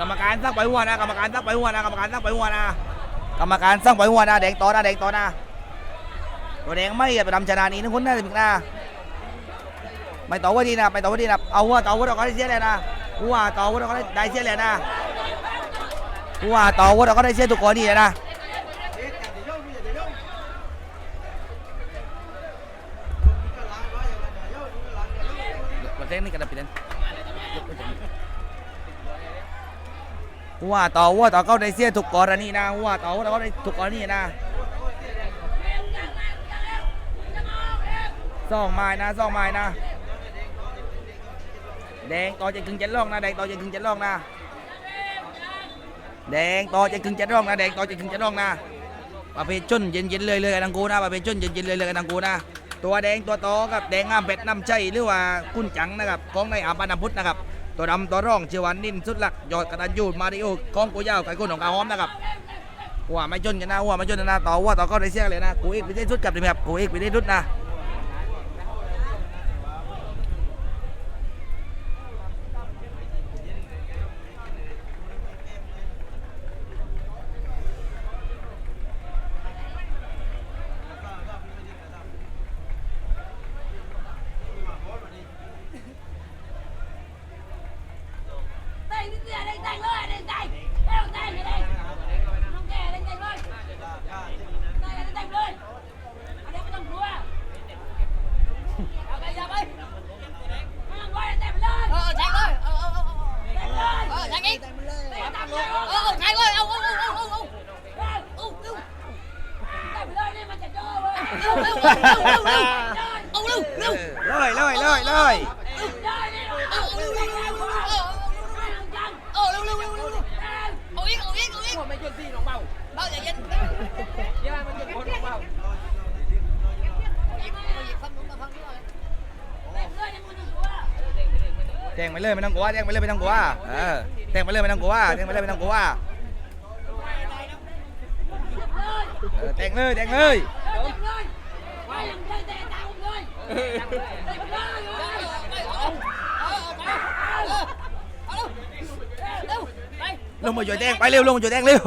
กรรมการสร้างไปหัวนะ กรรมการสร้างไปหัวนะ กรรมการสร้างไปหัวนะ กรรมการสร้างไปหัวนะ แดงต่อนะ แดงต่อนะ ตัวแดงไม่ไปทำชนะนี้นะคุณนะถึงนะไม่ต่อว่าดีนะ ไม่ต่อว่าดีนะ เอาหัวต่อวัวเราก็ได้เสียเลยนะหัวต่อวัวเราก็ได้เสียเลยนะหัวต่อวัวเราก็ได้เสียทุกคนนี่เลยนะเทศนี้กันเป็น หัวต่อหัวต่อเขาได้เสียทุกกรณีนะหัวต่อหัวเราก็ได้ทุกกรณีนะสองไม้นะสองไม้นะ แดงต่อจะกึ่งจ็ดล่องนะแดงต่อจะกึ่งจ็ดล่องนะแดงต่อจะกึ่งจ็ดล่องนะแดงต่อจะกึ่งเจ็ดล่องนะปะเภทจนเย็นๆเลยเลยกันทังกูนะปะเภทจนเย็นๆเลยเลยกันทังกูนะตัวแดงตัวโตกับแดงงามเป็ดน้ำใจหรือว่ากุ้นจังนะครับของในอาบานาพุทธนะครับ ตัวดำตัวร่องเชวันนิ่มสุดหลักยอดกระดานยูดมาริโอของกูยาวไก่กุ้นของกาหอมนะครับว่าไม่จนกันนะว่าไม่จนกันนะต่อว่าต่อก็ได้เสียเลยนะกูเอกไปได้สุดกับเลยครับกูเอกไปได้สุดนะ Đây, đi tiền, đây, đây, lên, đây, đây. Đây, đây, đây, đây. Không kè, đây, đây, lên. Đây, đây, đây, lên. Ở đây có thằng đua. Ở đây, giờ đi. Thằng quay, đây, lên. Ờ, chạy thôi. Ờ, ờ, ờ, ờ. Đây, lên. Ờ, chạy đi. Đây, thằng Ờ, quay. ờ, chạy thôi. Ờ, ờ, ờ, ờ, ờ. Đây, Ờ, ờ. đây, lên, đi mà chạy cho, ơi. Lưu, lưu, lưu, lưu, lưu, lưu. Đây. Ờ, lưu, lưu. เลยเลยเลยเลย Đây, đi. Ờ, ờ, lưu, lưu, lưu, lưu. Ờ, ờ, Đây, thằng Trần. ờ, lưu, lưu, lưu, lưu, lưu. Đây. Ờ, yên, ờ, yên, ờ, yên. ไม่เย็นที่น้องเบา Bao giờ yên? ย่ามันเย็นคนน้องเบา Yên, ờ, yên, phân đúng là phân đúng rồi. Đây, lên, đi mà thằng đua. แจ้งไปเลยไม่ต้องกลัวแจ้งไปเลยไม่ต้องกลัวเออ แจ้งไปเลยไม่ต้องกลัวแจ้งไปเลยไม่ต้องกลัว Lên. เออแจ้งเลยแจ้งเลย Lên, lên, lên. Quay làm chơi, tè tao không lên. Đây, lên, lên. Ờ, ờ, ờ, ờ. Ờ, lưu. Đây. ลงมาช่วยแจ้งไปเร็วลงมาช่วยแจ้งเร็ว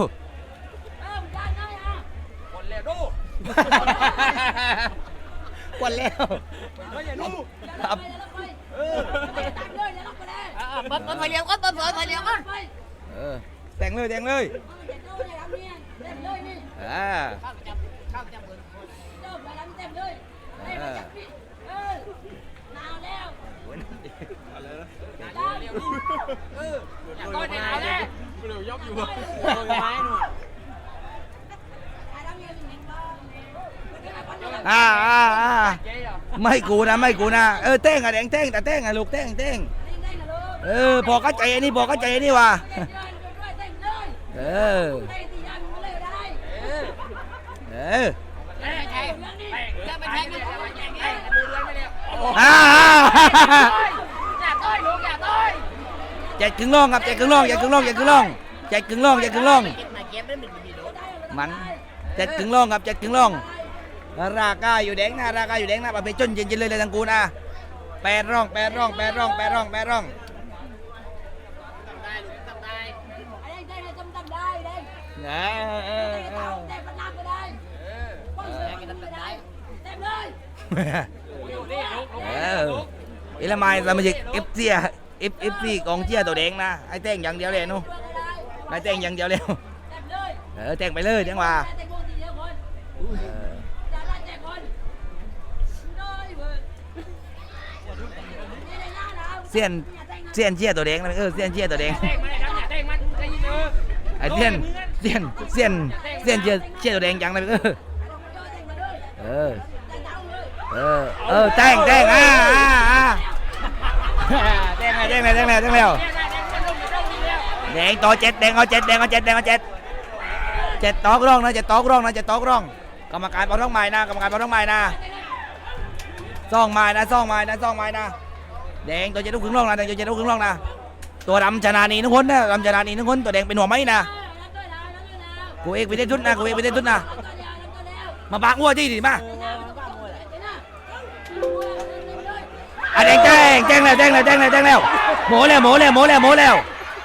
Không, Trần ơi à. คนแล้วดูกวนแล้วไม่อ ย่าดู Dạ lóc đây, dạ lóc đây. Dạ tạm lên, dạ lóc vào đây. Ờ, ờ, bấm, bấm phải liều quá, bấm phải phải liều quá. Lóc đây. เออแจ้งเลยแจ้งเลย Không, dạ đâu, dạ làm đi. Tem lên đi. อ่า Không, chậm, không, chậm bự. Đâu, dạ làm tem lên. Đây mà À. chắc đi. Ừ. Nào leo. เอออย่าก้อยในหนาวแน่เร็วยกอยู่โดนไม้หนู À, đâu như mình nhìn con. Cái này con đâu? อ่าอ่าอ่าเจ๊เหรอไม่กูนะไม่กูนะเออเต้งอะแดงเต้งแต่เต้งอะลูกเต้งเต้ง Đây, đây là luôn. เออพอเข้าใจอันนี้พอเข้าใจอันนี้ว่ะ Đây, đây, đây, đây, đây. เออ Đây thì anh muốn lên ở đây. เออ Đây, mày thay. Đây, mày thay, mày thay, mày thay, mày thay. ดูเรือนไม่เร็วอ่าอย่าต้อยลูกอย่าต้อยแจกครึ่งล่องครับแจกครึ่งล่องแจกครึ่งล่องแจกครึ่งล่องแจกครึ่งล่องแจกครึ่งล่อง Mày chém đến mình bị đổ. มันแจกครึ่งล่องครับแจกครึ่งล่องราคาอยู่แดงนะราคาอยู่แดงนะประเภทจนเย็นๆเลยเลยทั้งกูนะแปดร่องแปดร่องแปดร่องแปดร่องแปดร่อง Đây, lục tầm đây. Ở đây, đây là trong tầm đây, đây. เออเออ Đây เอ là อ tao, tem Việt Nam ở đây. Con Ờ, sữa cái con tầm ở tầm đây. đây. Tem lên. อยู่นี่ลูกลูกเอออิละไมสมาชิกเอฟซีเอฟเอฟซีกองเชียร์ตัวแดงนะไอ้แต้งอย่างเดียวเลยนู่ Được ở đây. ไอ้แต้งอย่างเดียวเลยเออแต้งไปเลยจ้งว่า Tem con thì nhiều con. เออ Trả lại tem con. Rồi, vừa. Đây là nhà nào? เสี้ยนเสียนเชียร์ตัวแดงนะเออเสียนเชียร์ตัวแดงเต้งมาเลยครับอย่าเต้งมันจะยิงเออไอ้เสียน เสียนเสียนเสียนเชียร์เชียร์ตัวแดงจังเลยเออเออเออเออแต้งแต้งอ่าอ่าอ่าแต้งเลยแต้งเลยแต้งเลยแต้งเลยเนี่ยได้แดงแล้วแดงต่อเจ็ดแดงเอาเจ็ดแดงเอาเจ็ดแดงเอาเจ็ดเจ็ดตอกร่องนะเจ็ดตอกร่องนะเจ็ดตอกร่องกรรมการเปาท้องไม้นะกรรมการเปาท้องไม้นะซ่องไม้นะซ่องไม้นะซ่องไม้นะแดงตัวเจ็ดลูกครึ่งร่องนะแดงตัวเจ็ดลูกครึ่งร่องนะตัวดำชนะนีทุกคนนะดำชนะนีทุกคนตัวแดงเป็นหัวไม้นะ กูเองไม่ได้ทุนนะกูเองไม่ได้ทุนนะมาบางอ้วที่ดิมาอแดงแจ้งแจ้งแล้วแจ้งแล้วแจ้งแล้วแจ้งแล้วหมูแล้วหมูแล้วหมูแล้วหมูแล้ว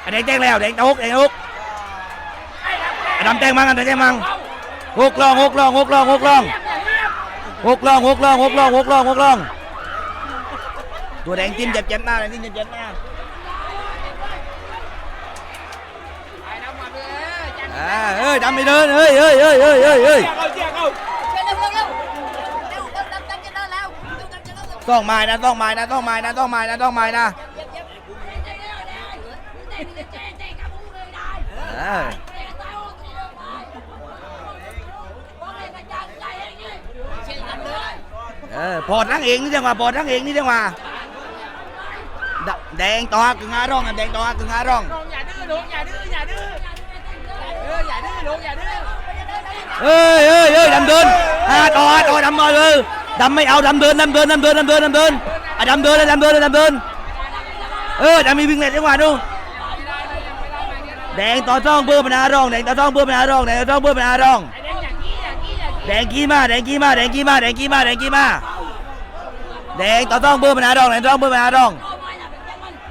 อแดงแจ้งแล้วแดงตกแดงตกอดำแจ้งมังอดำแจ้งมั้งฮุกลองฮุกลองฮุกลองฮุกลองหกลองหกลองหกลองหกลองหกลองตัวแดงจิ้มเจ็บเจ็บหน้าแดงจิ้มเจ็บเจ็บหน้า เอ้ยดำไปเดินเอ้ยเอ้ยเอ้ยเอ้ยเอ้ยเอ้ยเอาเจียกเอาต้องไม้นะต้องไม้นะต้องไม้นะต้องไม้นะต้องไม้นะเออเออพอดทั้งเองนี่จังหวะพอดทั้งเองนี่จังหวะแดงต่อกึ่งห้าร่องแดงต่อกึ่งห้าร่องอย่าดื้อลงอย่าดื้ออย่าดื้อ เอออย่าดื้ออย่าดื้อเอ้ยเอ้ยดำเดินห้าต่อต่อดำมาเลยดำไม่เอาดำเดินดำเดินดำเดินดำเดินดำเดินอะดำเดินเลยดำเดินเลยดำเดิน เออดำมีวิ่งเล่นจังหวะดูแดงต่อช่องเบอร์เป็นห้าร่องแดงต่อช่องเบอร์เป็นห้าร่องแดงต่อช่องเบอร์เป็นห้าร่องแดงกี่มาแดงกี้มาแดงกี้มาแดงกี้มาแดงกี้มาแดงต่อต้องเบอร์ปัญหาดองแดงต่อต้องเบอร์ปัญหาดอง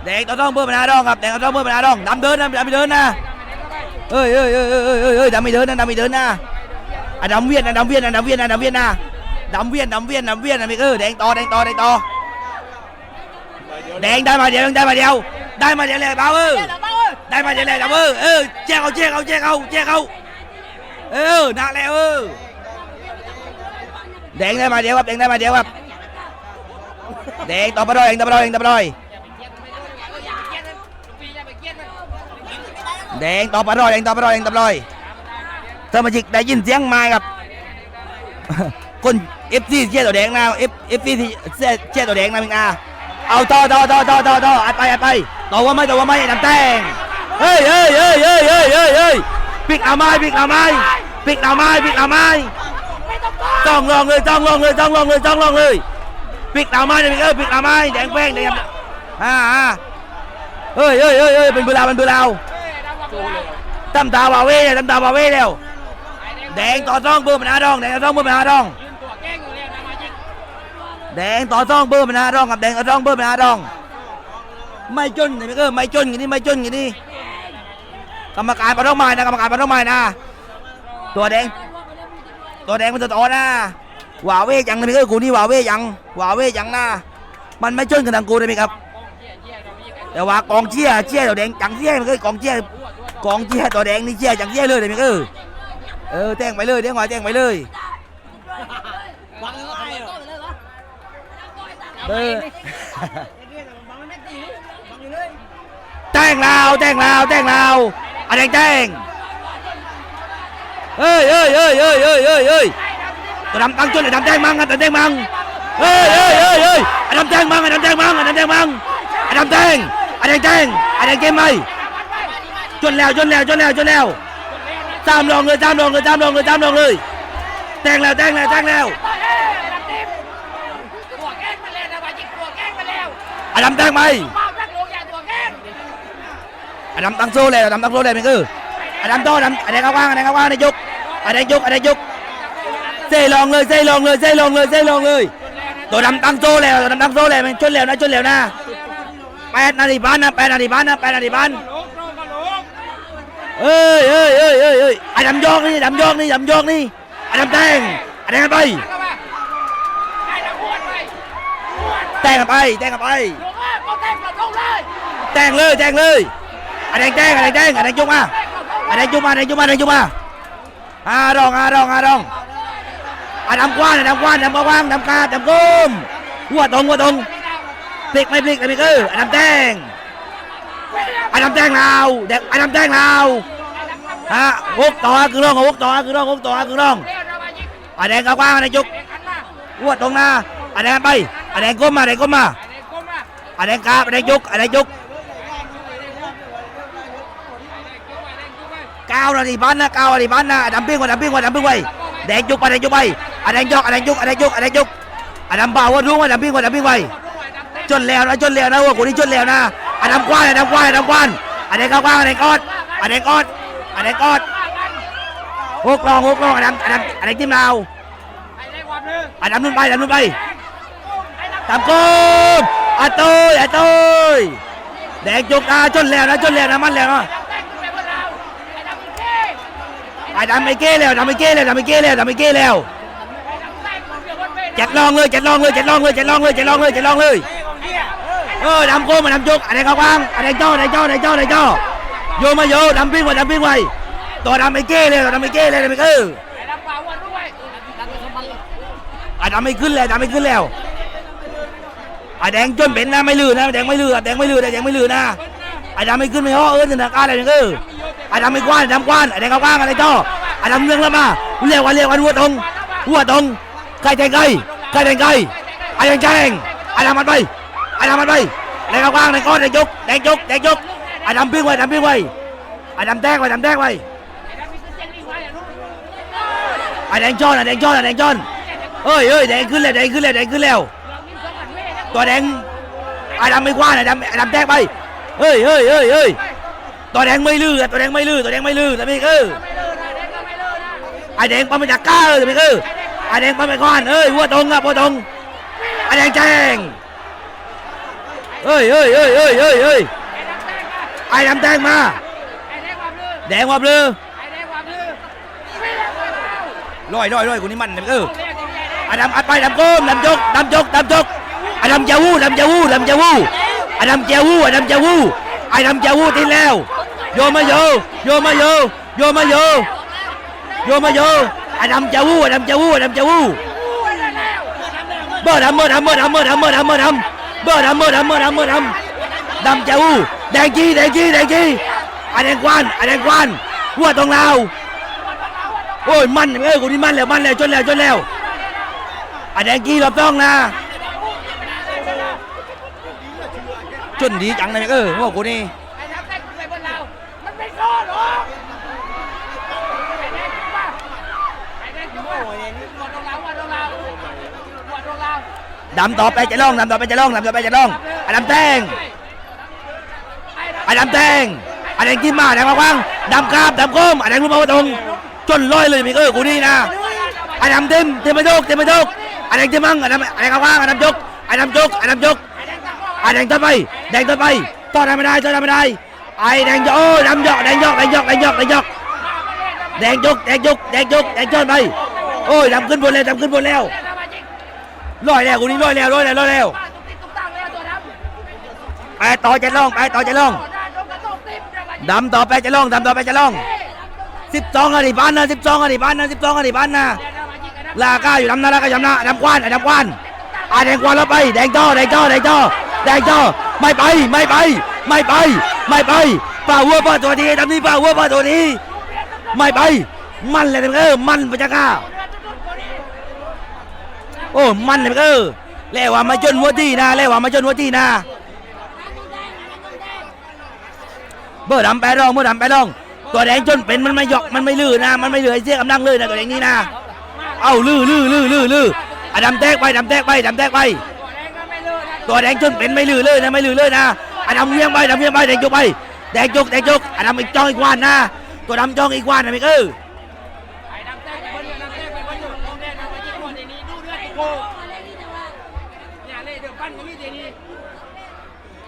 แดงต่อต้องเบอร์ปัญหาดองครับแดงต่อต้องเบอร์ปัญหาดองดำเดินนะดำเดินนะ เอ้ยเอ้ยเอ้ยเอ้ยเอ้ยเอ้ยดำไม่เดินนะดำไม่เดินนะอะดำเวียนนะดำเวียนนะดำเวียนนะดำเวียนนะดำเวียนดำเวียนดำเวียนนะไม่เออแดงต่อแดงต่อแดงต่อแดงได้มาเดียวได้มาเดียว ได้มาเดียวเลยเบาเออเดี๋ยวเบาเอ้ยได้มาเดียวเลยเบาเออเออแจ้งเอาแจ้งเอาแจ้งเอาแจ้งเอาเออหนักแล้วเออแดงได้มาเดียวครับแดงได้มาเดียวครับแดงต่อไปดอยแดงต่อไปดอยแดงต่อไปดอย แดงต่อไปดอยแดงต่อไปดอยแดงต่อไปดอยสมาชิกได้ยินเสียงไม้ครับคนเอฟซีเชียร์ตัวแดงนะเอฟเอฟซีเชียร์ตัวแดงนะมิงอาเอาต่อต่อต่อต่อต่อต่ออัดไปอัดไปต่อว่าไม่ต่อว่าไม่น้ำแตงเฮ้ยเฮ้ยเฮ้ยเฮ้ยเฮ้ยเฮ้ยเฮ้ยปิกเอาไม้ปิกเอาไม้ปิกเอาไม้ปิกเอาไม้จ้องลองเลยจ้องลองเลยจ้องลองเลยจ้องลองเลยปิดหน้าไม้เลยเออปิดหน้าไม้แดงแป้งแดงอ่าเฮ้ยเฮ้ยเฮ้ยเฮ้ยเป็นเบลาเป็นเบลา ตั้มตาวาเว่เนี่ยตั้มตาวาเว่แล้วแดงต่อซ่องเบอร์มันหาดองแดงต่อซ่องเบอร์มันหาดองแดงต่อซ่องเบอร์มันหาดองกับแดงต่อซ่องเบอร์มันหาดอง ไม่จนเนี่ยเออไม่จนอย่างนี้ไม่จนอย่างนี้กรรมการปะท้องไม้นะกรรมการปะท้องไม้นะ ตัวแดง ตัวแดงมันตัวโตนะหวาเว่ยังนะพี่เอ้ยกูนี่หวาเว่ยังหวาเว่ยังนะมันไม่ชนกันทางกูได้ไหมครับแต่ว่ากองเชียร์เชียร์ตัวแดงจังเชียร์มันก็กองเชียร์ กองเชียร์ตัวแดงนี่เชียร์จังเชียร์เลยได้ไหมเออเออแจ้งไปเลยเดี๋ยวหน่อยแจ้งไปเลยวางเลยเหรอเลยเหรอเออแจ้งลาวแจ้งลาวแจ้งลาวอะแดงแจ้งเฮ้ยเฮ้ยเฮ้ยเฮ้ยเฮ้ยเฮ้ยเฮ้ยตัวดำตั้งจนไอ้ดำแจ้งมังไอ้ดำแจ้งมังเฮ้ยเฮ้ยเฮ้ยเฮ้ยไอ้ดำแจ้งมังไอ้ดำแจ้งมังไอ้ดำแจ้งมังไอ้ดำแจ้งไอ้แดงแจ้งไอ้แดงเกมไหม จนแล้วจนแล้วจนแล้วจนแล้วตามลงเลยตามลงเลยตามลงเลยตามลงเลยแจ้งแล้วแจ้งแล้วแจ้งแล้วตัวแกล้งมาแล้วนะวาจิกตัวแกล้งมาแล้วไอ้ดำแจ้งไหมเป้านักลงอย่าตัวแกล้งไอ้ดำตั้งโซ่เลยไอ้ดำตั้งโซ่เลยมันคือไอ้ดำโตดำไอ้แดงเข้าว่างไอ้แดงเข้าว่างไอ้ยกไอ้แดงยกไอ้แดงยกเซ่ลองเลยเซ่ลองเลยเซ่ลองเลยเซ่ลองเลยตัวดำตั้งโซ่แล้วตัวดำตั้งโซ่แล้วมันชนแล้วนะชนแล้วนะแปดนาทีบ้านนะแปดนาทีบ้านนะแปดนาทีบ้านลุกลุกก็ลุก เอ้ยเอ้ยเอ้ยเอ้ยเอ้ยไอ้ดำยอกนี่ดำยอกนี่ดำยอกนี่ไอ้ดำแทงไอ้แดงไปเข้ามาไอ้ดำหวดไปหวดแทงกันไปแทงกันไปแทงกับลงเลยแทงเลยแทงเลยไอ้แดงแทงไอ้แดงแทงไอ้แดงยกมาไอ้แดงยกมาไอ้แดงยกมาไอ้แดงยกมาอารองอารองอารองไอะดำกว้านอะดำกว้านดำกว้างดำกาดำก้มหัวตรงหัวตรงพลิกไม่พลิกไม่พลิกเอออะดำแดง ไอะดำแดงเราเด็กไอะดำแดงเราฮะหกต่อคือร่องหกต่อคือร่องหกต่อคือร่องเรียกนะวาจิกอะแดงกว้างอะแดงยุกเด็กขันมาหัวตรงนะอะแดงไปไอ้แดงก้มมาแดงก้มมาไอ้เด็กก้มมาอะแดงกาบอะแดงยุกไอะแดงยุกก้าวนาทีบ้านนะก้าวนาทีบ้านนะอะดำปิ้งกว่าดำปิ้งกว่าดำปิ้งไว้แดงยุกไปแดงยุกไปไอะแดงยกไอะแดงยุกไอะแดงยุกไอะแดงยุกไอะดำเบาว่ารู้ว่าดำปิ้งกว่าดำปิ้งไว้จนแล้วนะจนแล้วนะวัวกูนี่จนแล้วนะ อันน้ำกว้านอันน้ำกว้านอันน้ำกว้านอันนี้ก็กว้างอันนี้กอดอันนี้กอดอันนี้กอดหกลองหกลองอันน้ำอันน้ำอันนี้จิ้มเราอันน้ำนุ่นไปอันน้ำนุ่นไปตามกมอันตุยอันตุยแดงจุกนะจนแล้วนะจนแล้วนะมันแล้วนะไอ้ดำไอ้เก้แล้วดำไอ้เก้แล้วดำไอ้เก้แล้วดำไอ้เก้แล้วเจ็ดลองเลยเจ็ดลองเลยเจ็ดลองเลยเจ็ดลองเลยเจ็ดลองเลยเจ็ดลองเลย ờ làm cô mà làm chuột anh đây không ăn anh đây cho đây cho đây cho đây cho vô mà vô đâm biên ngoài đâm biên ngoài tôi đâm mày kia lên tôi đâm mày kia lên mày cứ anh đâm mày cứ lên đâm mày cứ leo anh đang chân bệnh na mày lừa na đang mày lừa đang mày lừa đang mày lừa na anh đâm mày cứ mày ho ớn thì là ca này mày cứ anh đâm mày quan anh đâm quan anh đang không quan anh đây cho anh đâm nương lắm mà leo anh leo anh vua tông vua tông cây thành cây cây thành cây anh đang cây anh làm mặt bay ไอ้ดำมันไปแดงกว้างแดงก้อนแดงยกแดงยกแดงยกไอ้ดำปิ้งไว้ดำปิ้งไว้ไอ้ดำแดงไว้ดำแดงไว้ไอ้แดงจ้อนไอ้แดงจ้อนไอ้แดงจอนเฮ้ยเฮ้ยแดงขึ้นแล้วแดงขึ้นแล้วแดงขึ้นแล้ว ตัวแดงไอ้ดำไม่กว้างไอ้ดำไอ้ดำแดงไปเฮ้ยเฮ้ยเฮ้ยเฮ้ยตัวแดงไม่ลื่อตัวแดงไม่ลื่อตัวแดงไม่ลื่อแต่พี่เออไอ้แดงปั๊มมาจากก้าเออแต่พี่อไอ้แดงปั๊มไปก้อนเอ้ยหัวตรงอะหัวตรงไอ้แดงแจ้ง เอ้ยเอ้ยเอ้ยเอ้ยเอ้ยเอ้ยไอดำแดงมาแดงวับเลยลอยลอยลอยคนนี้มันเนี่ยเออไอดำอัดไปดำก้มดำยกดำยกดำยกไอดำเจ้าวู้ดำเจ้าวู้ดำเจ้าวู้ไอดำเจ้าวู้ไอดำเจ้าวู้ไอดำเจ้าวู้ทิ้งแล้ว โยมาโยโยมาโยโยมาโยโยมาโยไอ้ดำจะวู้ไอ้ดำจะวู้ไอ้ดำจะวู้เบอร์ดำเบอร์ดำเบอร์ดำเบอร์ดำเบอร์ดำเบอร์ดำ เบอร์ดำเบอร์ดำเบอร์ดำเบอร์ดำดำจะวู้แดงจี้แดงจี้แดงจีไอ้แดงกวานไอ้แดงกวานหัวตรงเราโอ้ยมันเอ้ยกูนี่มันแล้วมันแล้วจนแล้วจนแล้วไอ้แดงจีรอบต้องนะจนดีจังเลยเออว่ากูนี่ ดำต่อไปจะล่องดำต่อไปจะล่องดำต่อไปจะล่องไอ้ดำแทงไอ้ดำแทงไอ้แดงกินมาแดงมาฟังดำกราบดำก้มไอ้แดงรู้มาว่าตรงจนลอยเลยมีเออกูนี่นะไอ้ดำเต็มเต็มไปยกเต็มไปยกไอ้แดงเต็มมั่งไอ้ดำไอ้แดงมาฟังไอ้ดำยกไอ้ดำยกไอ้ดำยกไอ้แดงต่อไปแดงต่อไปต่อได้ไม่ได้ต่อได้ไม่ได้ไอ้แดงยกโอ้ดำยกแดงยกแดงยกแดงยกแดงยกแดงยกแดงยกแดงยกแดงจนไปโอ้ยดำขึ้นบนแล้วดำขึ้นบนแล้ว ลอยแล้วกูนี่ลอยแล้วลอยแล้วลอยแล้วไปต่อจะล่องไปต่อจะล่องดำต่อไปจะล่องดำต่อไปจะล่องสิบสองอดีพันนะสิบสองอดีพันนะสิบสองอดีพันนะลาก้าอยู่ดำนาลาก้าอยู่ดำนาดำควันดำควันอ่าแดงควันแล้วไปแดงจ้อแดงจ้อแดงจ้อแดงจ้อไม่ไปไม่ไป ไม่ไป ไม่ไปป่าวัวป่าตัวนี้ดำนี้ป่าวัวป่าตัวนี้ ไม่ไป มันเลยเออมันพระเจ้าข้า โอ้มันเลยเออแล้วว่ามาจนหัวที่นะแล้วว่ามาจนหัวที่นะเบอร์ดำแปรองเบอร์ดำแปรอง ตัวแดงจนเป็นมันไม่หยอกมันไม่ลื่นนะ มันไม่เหลือไอ้เสี้ยกำลังเลยนะตัวแดงนี้นะ เอาลื่นลื่นลื่นลื่นลื่นอะดำแตกไปดำแตกไปดำแตกไป ตัวแดงจนเป็นไม่ลื่นเลยนะไม่ลื่นเลยนะอะดำเลี้ยงไปดำเลี้ยงไปแดงจุกไปแดงจุกแดงจุกอะดำอีกจ้องอีกวานนะตัวดำจ้องอีกวานนะมิกเออ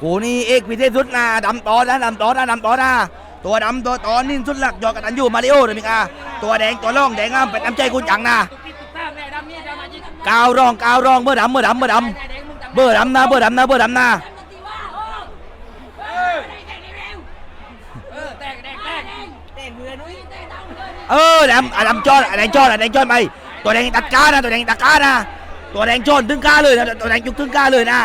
กูนี่เอกพิเศษสุดนะดำต่อนะดำต่อนะดำต่อนะตัวดำตัวตอนิ่งสุดหลักยอกกันอันอยู่มาริโอเลยมิกาตัวแดงตัวร่องแดงงามเป็นน้ำใจคุณจังนะกาวร่องกาวร่องเบอร์ดำเบอร์ดำเบอร์ดำเบอร์ดำนะเบอร์ดำนะเบอร์ดำนะเออดำดำจอนอะแดงจอนอะแดงจอนไปตัวแดงตัดก้านะตัวแดงตัดก้านะ ตัวแดงจอนถึงกล้าเลยนะตัวแดงยุกถึงกล้าเลยนะ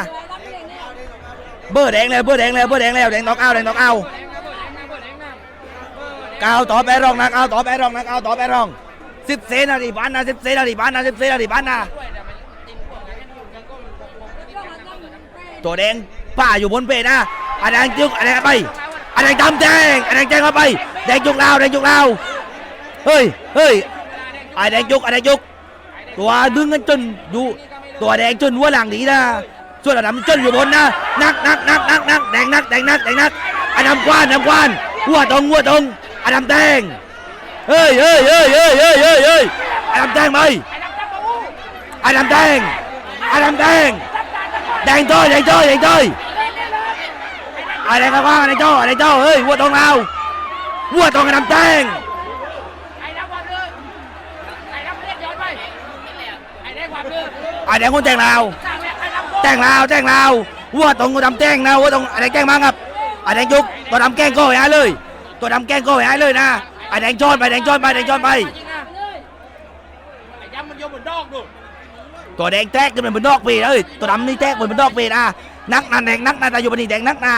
เบอร์แดงเลยเบอร์แดงเลยเบอร์แดงแล้วแดงน็อกเอาแดงน็อกเอาก้าวต่อไปรองนะก้าวต่อไปรองนะก้าวต่อไปรองสิบเซนาทีพันนะสิบเซนาทีพันนะสิบเซนาทีพันนะตัวแดงป่าอยู่บนเปนะอะแดงจุกอะแดงไปอะแดงดำแดงอะแดงแดงเข้าไปแดงจุกลาวแดงจุกลาวเฮ้ยเฮ้ยไอ้แดงยุกไอ้แดงยุก ตัวดึงกันจนดูตัวแดงจนหัวหลังหนีนะส่วนอ้ดำจนอยู่บนนะนักนักนักนักนักแดงนักแดงนักแดงนักอ้ดำกวานอดำกวานหัวตรงหัวตรงอ้ดำแดงเฮ้ยเฮ้ยเฮ้ยเฮ้ยเฮ้ยเฮ้ยเฮ้ยอ้ดำแดงไหมอ้ดำแดงอ้ดำแดงแดงจ้อยแดงจ้อยแดงจ้อยอะไรกันว่าอะไรจ้าอะไรจ้าเฮ้ยวัวตรงเราวัวตรงกระดำแจ้ง ไอ้รับความเรือไอ้รับเลือดย้อนไปไอ้ได้ความเรื ออะไรคนแจ้งเราสร้งแล้วแจ้งเราแจ้งเราวัวตรงกระดำแจ้งนะวัวตรงอะไรแจ้งมาครับอะไรยุกตัวดำแกล้งก็ไปหาเลย ตัวดำแกล้งก็ไปหาเลยนะอะไรจอนไปแดงจอนไปแดงจอนไปจริงนะไอ้ย้ำมันโยนเหมือนดอกดูตัวแดงแทรกขึ้นเป็นบนนอกปีเลยตัวดำนี่แทกเป็นบนนอกปีนะนักนาแดงนักนาตาอยู่บนนี่แดงนักนา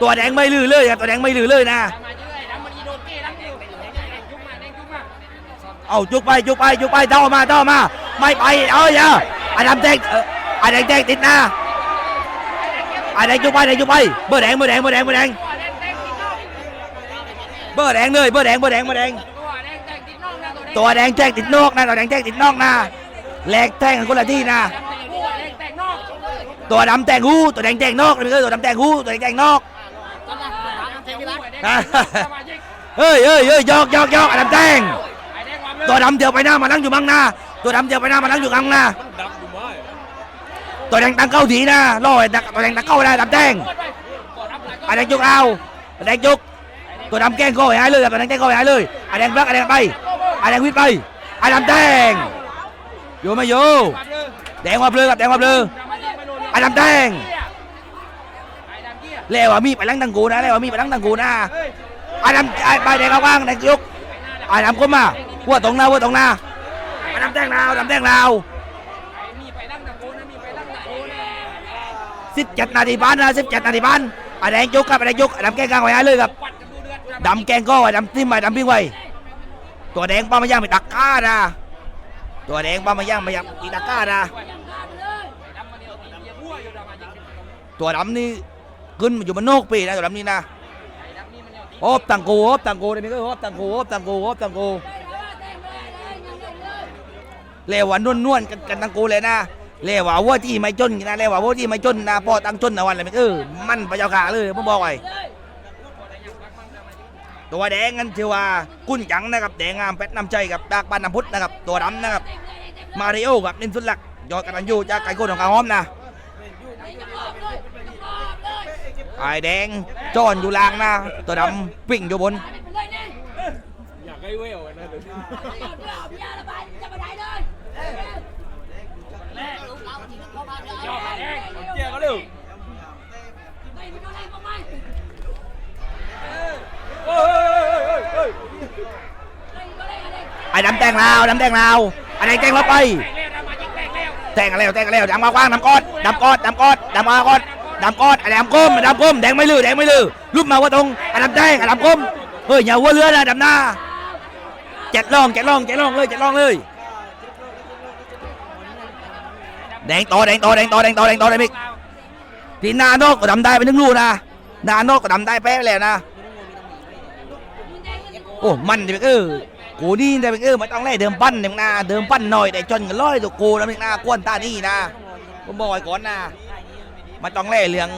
ตัวแดงไม่ลือเลยตัวแดงไม่ลือเลยนะเอะไอ้ย้ำมันยีโดนเก้รักเดียวจุกมาจุกไปจุกไปจุกไปเท่ามาเท่ามา ไม่ไปเอ้ยอะ ไอ้ดำแทรกเออไอ้แดงแทรกติดหน้าไอ้แดงจุกไปแดงจุกไปเบอร์แดงเบอร์แดงเบอร์แดงเบอร์แดงเบอร์แดงเลยเบอร์แดงเบอร์แดงเบอร์แดงตัวแดงแดงติดนอกนะตัวแดงแดงติดนอกนะแดงแทรกติดนอกนะแหลกแทงกันคนละที่นะตัวดงแดงนอกตัวดำแทงหูตัวแดงแทงนอกนี่คือตัวดำแทงหูตัวแดงแทงนอกเฮ้ยเฮ้ยเฮ้ยยอกยอกยอกไอดำแทงไอ้แดงตัวดำเดียวไปหน้ามานั่งอยู่บังหน้าตัวดำเดียวไปหน้ามานั่งอยู่กลางหน้า ตัวแดงตั้งเข้าถีนะล่อดตัวแดงตั้งเข้าได้ดแดงไอแดงจุกเอาไอแดงจุกตัวดำแกล้งก็หายเลยตัวแดงแกล้งก็หายเลยไอแดงบล็อกไอแดงไปไอแดงวิทไปไอ้ดำแดงอยู่ไม่อยู่แดงวาเบลือกับแดงวาเบลือไอดำแดงไอ้ดำเลวอะมีไปลังตังกูนะเลวอะมีไปลังตังกูนะไอ้ดำไอ้ใบแดงเอาว่างแดงจุกไอ้ดำก้มมาหัวตรงหน้าหัวตรงหน้าไอ้ดำแดงลาวดำแดงลาว ไอ้มีไปนั่งตะโกนนะมีไปนั่งตะโกนนะ สิบเจ็ดนาทีพันนะสิบเจ็ดนาทีพันไอ้แดงจุกครับไอ้แดงจุกไอ้ดำแกงกลางไว้เลยครับดำแกงก็ไอ้ดำทิ้มไปดำปิ้งไว้ตัวแดงป้ามาย่างไปตักก้านะตัวแดงป้ามาย่างไปย่างอีตักก้านะดำมาตัวดำนี่ขึ้นมาอยู่บนโนกปีนะตัวดำนี่นะไอ้ดำนี่มันเนี่ยตีโอบตังกูโอบตังกูนี่ก็โอบตังกูโอบตังกูโอบตังกูเลวว่านวลนวลๆกันกันตังกูเลยนะ เลวว่าวัวที่ไม่จนนะเลวว่าวัวที่ไม่จนนะพ่อตั้งจนนะวันอะไรไม่เออมันประเจ้าขาเลยผมบอกไว้ตัวแดงนั่นชื่อว่ากุ้นจังนะครับแดงงามเป็ดน้ำใจกับดากปานน้ำพุทธนะครับตัวดำนะครับมาริโอกับนินสุดหลักยอดกันยูจากไก่โก้ของกาหอมนะไอ้แดงจอนอยู่ล่างนะตัวดำวิ่งอยู่บนอยากให้เวลนะเดี๋ยว ยอดแดง เจี๊ยก็เร็วเฮ้ยเฮ้ยเฮ้ย ไอ้ดำแต่งลาวดำแต่งลาวไอ้แดงแต่งรถไปแตกแล้วดำมาจริงแตกแล้วแต่งกันแล้วแต่งกันแล้วดำมากว้างดำกอดดำกอดดำกอดดำมากอดดำกอดไอ้ดำก้มไอ้ดำก้มแดงไม่ลือแดงไม่ลือลุกมาว่าตรงไอ้ดำแตงไอ้ดำก้มเฮ้ยอย่าวัวเรือนะดำหน้าเจ็ดล่องเจ็ดล่องเจ็ดล่องเลยเจ็ดล่องเลยแดงต่อแดงต่อแดงต่อแดงต่อแดงต่อได้ไหมทีหน้านอกก็ดำได้ไปนึงลูกนะหน้านอกก็ดำได้แป๊ะแล้วนะโอ้มันด็กเออ กูนี่เด็กเออม่ต้องไล่เดิมปั้นเด็กนาเดิมปั้นหน่อยแต่จนกันร้อยตัวกูนะเด็กนากวนตานี่นะผมบอกไว้ก่อนนะม่ต้องไล่เรื่อง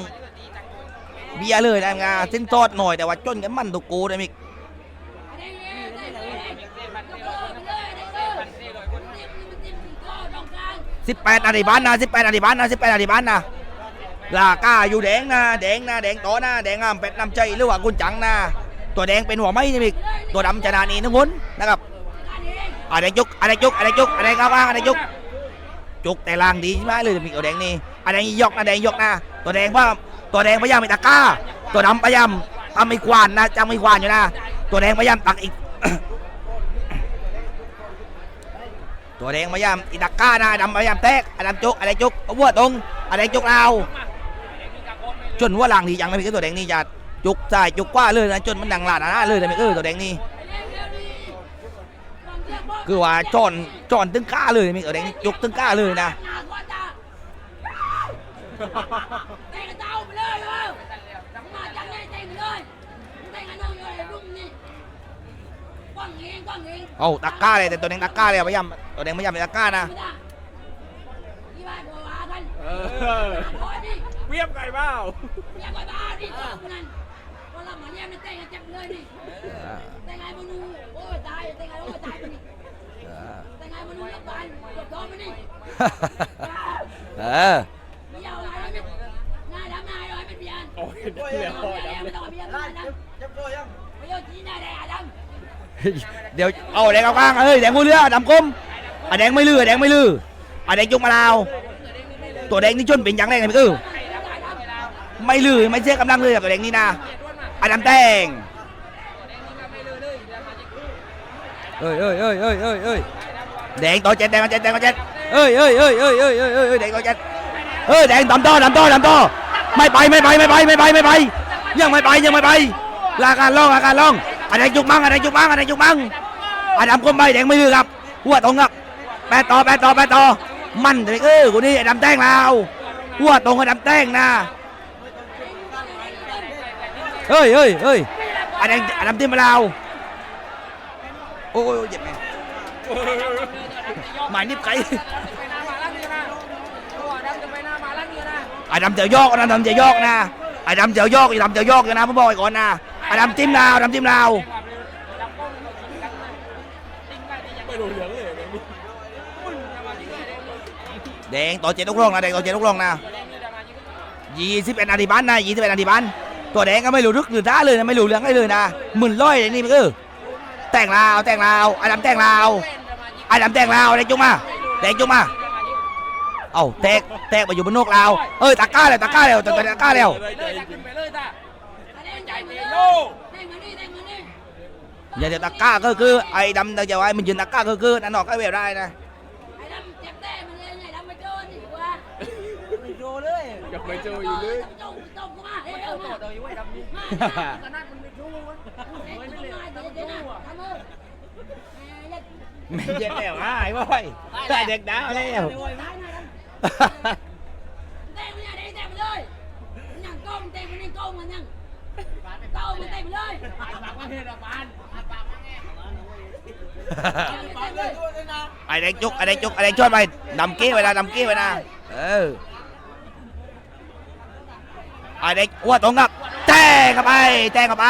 เบียเลยนะงาเส้นทอดหน่อยแต่ว่าจนกันมันตัวกูนะมิกสิบแปดนาทีบ้านนะสิบแปดนาทีบ้านนะสิบแปดนาทีบ้านนะลาก้าอยู่แดงนะแดงนะแดงต่อนะแดงงามเป็ดน้ำใจหรือว่ากุนจังนะ ตัวแดงเป็นหัวไม้นี่มิกตัวดำจะนานีนึกวนนะครับอะไรจุกอะไรจุกอะไรจุกอะไรก้าวบ้างอะไรจุกจุกแต่ล่างดีใช่ไหมเลยมีตัวแดงนี่อะไรยกนะแดงยกนะตัวแดงว่าตัวแดงพยายามไปตะก้า ตัวดำพยายามทำไม่ควานนะจำไม่ควานอยู่นะตัวแดงพยายามตักอีก ตัวแดงพยายามอีตะกร้านะดำพยายามแตกอะไรจุกอะไรจุกอวัวตรงอะไรจุกเอาจนวัวหลังดีจังเลยพี่ตัวแดงนี่จะ จุกใส่จุกกว่าเลยนะจนมันดังหลาดนะเลยนะพี่เออตัวแดงนี่คือว่าจอนจอนตึงก้าเลยมีตัวแดงยกตึงก้าเลยนะแต่งเต้าไปเลยเลยมาจังเลยแต่งเลยแต่งกันน้องเลยนี่กว้างเอางเองเอาตะก้าเลยแต่ตัวแดงตะก้าเลยพยายามตัวแดงพยายามเป็นตะก้านะไม่ได้ที่บ้านบัววากันเออเวียบไก่เปล่าอย่าคอยบ้าดิตอบนั้นพอเรา มันเตะกันจ็บเลยดิแต่ไงมันรู้โอ้ยตายแต่ไงโอ้ยตายมันนี่แต่ไงมันรู้แล้วตายปดท้องมันนี่เออไม่เอาอะไรแล้วเนี่ยหน้าดำหน้าลอยเป็นเพียนโอ้ยเดี๋ยวพอดำไม่ต้องเพียนไน้าดำจับตัวยังไม่ยอาจีน่าแดงดำเดี๋ยวเอาแดงกอางเฮ้ยแดงพูดเรื่อดำก้มอะแดงไม่ลือแดงไม่ลืออะแดงจุกมะลาวตัวแดงนี่จนเป็นยังแไงกันเออไม่ลือไม่เชื่กำลังเลยตัวแดงนี่นะ อาดำแดงเอ้ยเอ้ยเอ้ยเอ้ยเอ้ยเอ้ยแดงต่อเจ็ดแดงมาเจ็ดแดงมาเจ็ดเอ้ยเอ้ยเอ้ยเอ้ยเอ้ยเอ้ยเอ้ยแดงต่อเจ็ดเอ้ยแดงดำต่อดำต่อดำต่อไม่ไปไม่ไปไม่ไปไม่ไปไม่ไป ยังไม่ไปยังไม่ไปลาการล่องลาการล่องอะไรจุกมั่งอะไรจุกมั่งอะไรจุกมั่งอาดำก้มใบแดงไม่ดื้อครับหัวตรงครับแปดต่อแปดต่อแปดต่อ มันเด็กเออคนนี้ไอ้ดำแดงเราหัวตรงไอ้ดำแดงนะ เฮ้ยเฮ้ยเฮ้ยไอ้แดงไอ้ดำติ้มมาเราโอ้ยเจ็บไหมหมายนิบไก่ไปหน้ามาลังนี่นะตัวดำจะไปหน้ามาลังนี่นะไอ้ดำเจียวยอกนะดำเจียวยอกนะไอ้ดำเจียวยอกไอ้ดำเจียวยอกนะผมบอกไว้ก่อนนะไอ้ดำติ้มเราดำติ้มเราดำก้มกันติ้งกันนี่ยังไม่รู้เหลืองเลยแดงนี่แดงต่อเจ็ดลูกร่องนะแดงต่อเจ็ดลูกร่องนะยี่สิบเอ็ดนาทีบันนะยี่สิบเอ็ดนาทีบัน ตัวแดงก็ไม่รู้รึกหรือท้าเลยนะไม่รู้เรื่องอะไรเลยนะหมื่นร้อยเลยนี่มันก็แต่งลาวแต่งลาวไอ้ดำแต่งลาวไอ้ดำแต่งลาวแดงจุงมาแดงจุงมาเอ้าแตกแตกไปอยู่บนนอกลาวเอ้ยตะก้าแล้วตะก้าแล้วตะตะก้าแล้วเลยจะขึ้นไปเลยจ้ะอย่าเดี๋ยวตะก้าก็คือไอ้ดำเดี๋ยวไอ้มันยืนตะก้าก็คือนั่นออกไอ้เวลได้นะกับไม่เจออยู่เลย โดยไว้ดำนี่ขนาดมันไม่ชู้วะไม่เย็นแล้วไอ้บอยได้เด็กดาวแล้วเตะมันอย่าได้เตะมันเลยนั่งก้มเตะมันนั่งก้มมันนั่งก้มมันเตะมันเลยปากว่าเฮ็ดอะบานปากว่าแง่เตะเลยไอ้แดงจุกไอ้แดงจุกไอ้แดงชดไปดำเกี้ไว้นะดำเกี้ไว้นะเออ ไอ้แดงอ้วนตรงครับแทงเข้าไปแทงเข้าไป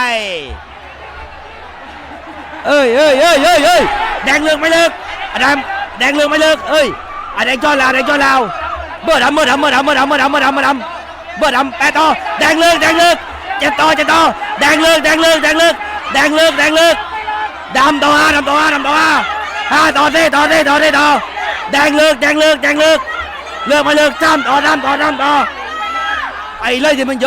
เอ้ยเอ้ยเอ้ยเอ้ยเอ้ยแดงเลือกไม่เลิกไอ้ดำแดงเลือกไม่เลิกเอ้ยไอ้แดงจอดแล้วแดงจอดแล้วเบอร์ดำเบอร์ดำเบอร์ดำเบอร์ดำเบอร์ดำเบอร์ดำเบอร์ดำเบอร์ดำแปดต่อแดงเลิกแดงเลิกเจ็ดต่อเจ็ดต่อแดงเลิกแดงเลิกแดงเลิกแดงเลิกแดงเลิกดำต่อห้าดำต่อห้าดำต่อห้าห้าต่อเต้ต่อเต้ต่อเต้ต่อแดงเลิกแดงเลิกแดงเลิกเลิกมาเลิกจ้ำต่อดำต่อดำต่อ ไปเลยที่มันโย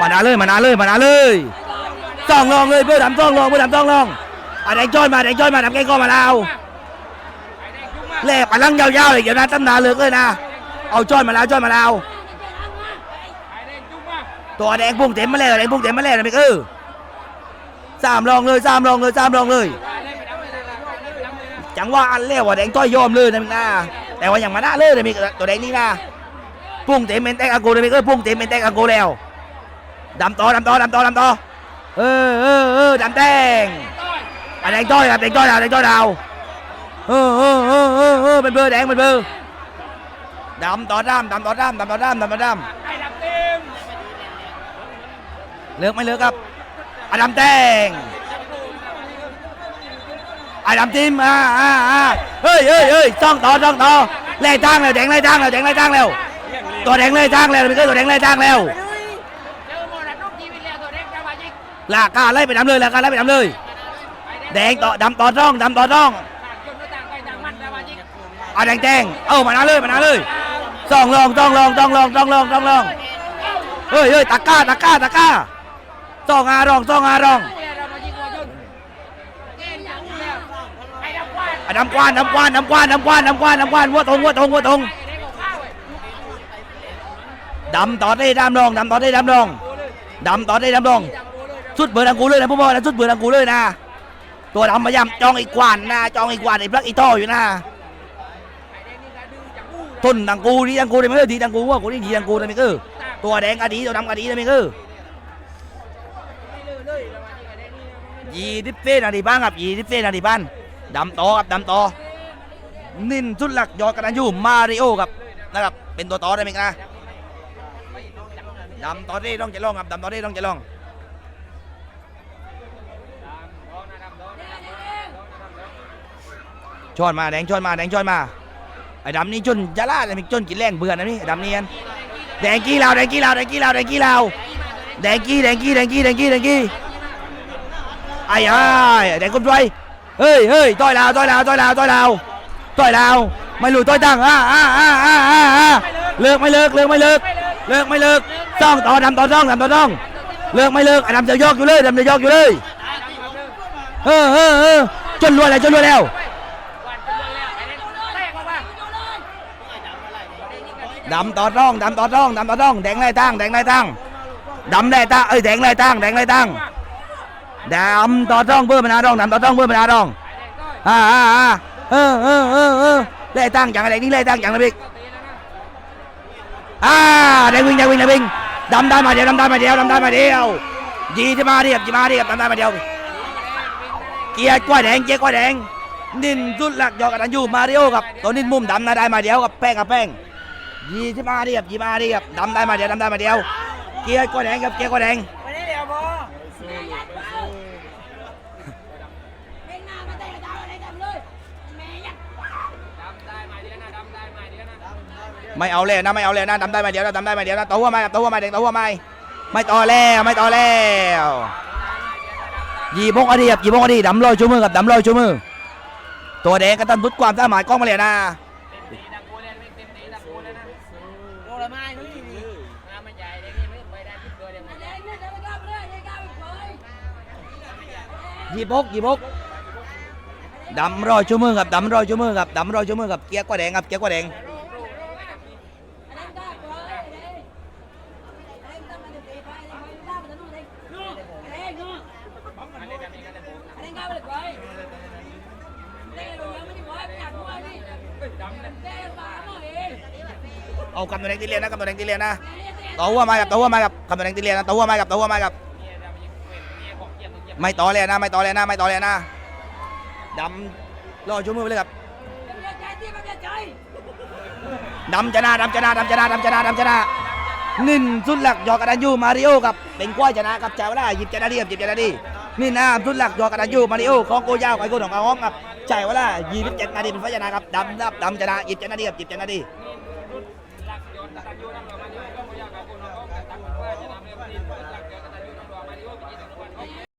มานาเลยมานาเลยมานาเลยต้องลองเลยเพื่อดำต้องลองเพื่อดำต้องลองอะแดงจ้อยมาแดงจ้อยมาดำแกงก็มาแล้วแลกพลังยาวๆเลยเดี๋ยวนะตั้งนานเลิกเลยนะเอาจ้อยมาแล้วจ้อยมาแล้วตัวแดงพุ่งเต็มมาแล้วแดงพุ่งเต็มมาแล้วนะพี่เออสามรองเลยสามรองเลยสามลองเลย จังว่าอันเลี้ยวว่าแดงต้อยยอมเลยนะพี่นะ แต่ว่าอย่างมาได้เลยนะพี่ตัวแดงนี่นะพุ่งเต็มเป็นแตกอากูเลยพี่เออพุ่งเต็มเป็นแตกอากูแล้วดำต่อดำต่อดำต่อดำต่อเออเออเออดำแดงอันแดงต้อยครับแดงต้อยดาวแดงต้อยดาวเออเออเออเออเออเป็นเบอร์แดงเป็นเบอร์ดำต่อดำดำต่อดำดำต่อดำดำต่อดำเลิกไม่เลิกครับอดัมแตง อ้ดัมทิมอ่าอ่าอ่าเฮ้ยเฮ้ยเฮ้ยจ้องต่อจ้องต่อไล่ทางแล้วแดงไล่ทางแล้วแดงไล่ทางแล้วตัวแดงไล่ทางแล้วม่เคยตัวแดงไล่ทางแล้วเจอหมดแล้วนกชีวิตแล้วตัวแดงจะมายิงลากกาไล่ไปดำเลยลากกาไล่ไปดำเลย แดงต่อดำต่อร่องดำต่อร่องต่าแดงแดงเอ้ามานาเลยมานาเลยจ้องลองจ้องลองจ้องลองจ้องลองจ้องลองเฮ้ยเฮ้ยตะก้าตะก้าตะก้าจ้องอารองจ้องอารอง เรามายิงวัวชนเก่งอย่างนี้แล้วไอ้ดำกวานอะน้ำกวานน้ำกว้านน้ำกว้านน้ำกว้านน้ำกวานน้ำกวานวัวตรงวัวตรงวัวตรงดำต่อได้ดำรองดำต่อได้ดำรองดำต่อได้ดำรองจำตัวเลยสุดเบอร์ดังกูเลยนะผู้บอลนะสุดเบอร์ดังกูเลยนะ ตัวดำมายำจองอีกกวานนะจองอีกกวานไอ้พลักอีท่ออยู่นะไอ้นดังกูดีดังกูได้ไหมเออดีดังกูว่ากูนี่ดีดังกูได้ไหมเออตัวแดงก็ดีตัวดำก็ดีได้ไหมเออไม่เลยเลยเรามายิงไอ้แดงนี่ยี่สิบเฟนาทีบ้างครับยี่สิบเฟนาทีบ้าน ดำต่อครับดำต่อนินสุดหลักยอดกระดานยูมาริโอครับนะครับเป็นตัวต่อได้ไหมนะดำต่อได้ต้องจะลองครับดำต่อได้ต้องจะลองชอนมาแดงชอนมาแดงชอนมาไอ้ดำนี่จนจะล่าเลยมิจนกินแรงเบื่อนะนี่ดำนี่อันแดงกี้ลาแดงกี้ลาแดงกี้ลาแดงกี้ลาแดงกี้แดงกี้แดงกี้แดงกี้แดงกี้ไอ้ไอ้แดงคนรวย เฮ้ยเฮ้ยต่อยลาวต่อยลาวต่อยลาวต่อยลาวต่อยลาวไม่รู้ต่อยตั้งอ่าอ่าอ่าอ่าอ่าเลิกไม่เลิกเลิกไม่เลิกเลิกไม่เลิกต้องต่อดำต่อต้องดำต่อต้องเลิกไม่เลิกดำจะยอกอยู่เลยดำจะยอกอยู่เลยเออเออเออจนรวยแล้วจนรวยแล้ววันเป็นเรื่องแล้วไอ้เด็กแตอดำต่อต้องดำต่อต้องดำต่อต้องแดงไล่ตั้งแดงไล่ตั้งดำไล่ตั้งเอ้ยแดงไล่ตั้งแดงไล่ตั้ง ดำต่อต้องเพื่อมนาดองดำต่อต้องเพื่อมนาดองอ่าอ่าอ่าเออเออเออเออไล่ตั้งอย่างอะไรนี่ไล่ตั้งอย่างไรบิ๊กอ่าแดงวิ่งแดงวิ่งแดงวิ่งดำได้มาเดียวดำได้มาเดียวดำได้มาเดียวยีที่มาเดียบยีมาเดียบดำได้มาเดียวเกียร์กล้วยแดงเกียร์กล้วยแดงนินสุดหลักยอกันอยู่มาริโอกับตัวนินมุมดำนะได้มาเดียวกับแป้งกับแป้งยี่สิบมาเรียบยีมาเรียบดำได้มาเดียวดำได้มาเดียวเกียร์ก็แดงครับเกียร์ก็แดงไปนี่เดี๋ยวพอ เด้งหน้ามาเตะดาวอะไรกันเลยแม่ยัด ดำได้มาเดียวนะดำได้มาเดียวนะ ไม่เอาเลยนะไม่เอาเลยนะดำได้มาเดี๋ยวนะดำได้มาเดี๋ยวนะตัวหัวไม้กับตัวหัวไม้แดงตัวหัวไม้ไม่ต่อแล้วไม่ต่อแล้วยี่บงอดีครับยี่บงอดีดำลอยชูมือกับดำลอยชูมือ ตัวแดงก็ตั้งทุดความสามารถกล้องมาเลยนะตีดังกูเลยไม่เต็มตีดังกูเลยนะโดนละไม้นี่น้ำมันใหญ่เด็กนี่ไม่ไปได้ทุกตัวเดียวแดงเนี่ยจะไปก้าวไปเลยจะก้าวไปเลยยี่บกยี่บกดำลอยชูมือกับดำลอยชูมือกับดำลอยชูมือกับเกียร์ก็แดงครับเกียร์ก็แดงแดงก้าวไปเลยแดงแดงต้องมาเตะไปแดงก้าวไปนู่นแดงแดงนู่นแดงก้าวไปเลยแดงลงยังไม่ได้ไหวอยากไหวนี่แดงมาหน่อยเอง เอากำตัวแดงตีเลียนนะกำตัวแดงตีเลียนนะตัวหัวม้กับตัวหัวม้กับกำตัวแดงตีเลียนนะตัวหัวม้กับตัวหัวม้กับ ไม่ต่อเลยนะ ไม่ต่อเลยนะ ไม่ต่อเลยนะดำรอชูมือไปเลยครับเป็นใจนใจดำชนะดำชนะดำชนะดำชนะดำชนะนินสุดหลักยอกระดานยูมาริโอกับเป็นกล้วยชนะกับเจ้าล่าหยิบชนะดีครับหยิบชนะดีนี่นะสุดหลักยอกระดานยูมาริโอของโกยาวไอ้คนของเขาห้องกับใจว่าล่ะยี่สิบเจ็ดนาทีเป็นฝ่ายชนะครับดำดับดำชนะหยิบชนะดีครับหยิบชนะดี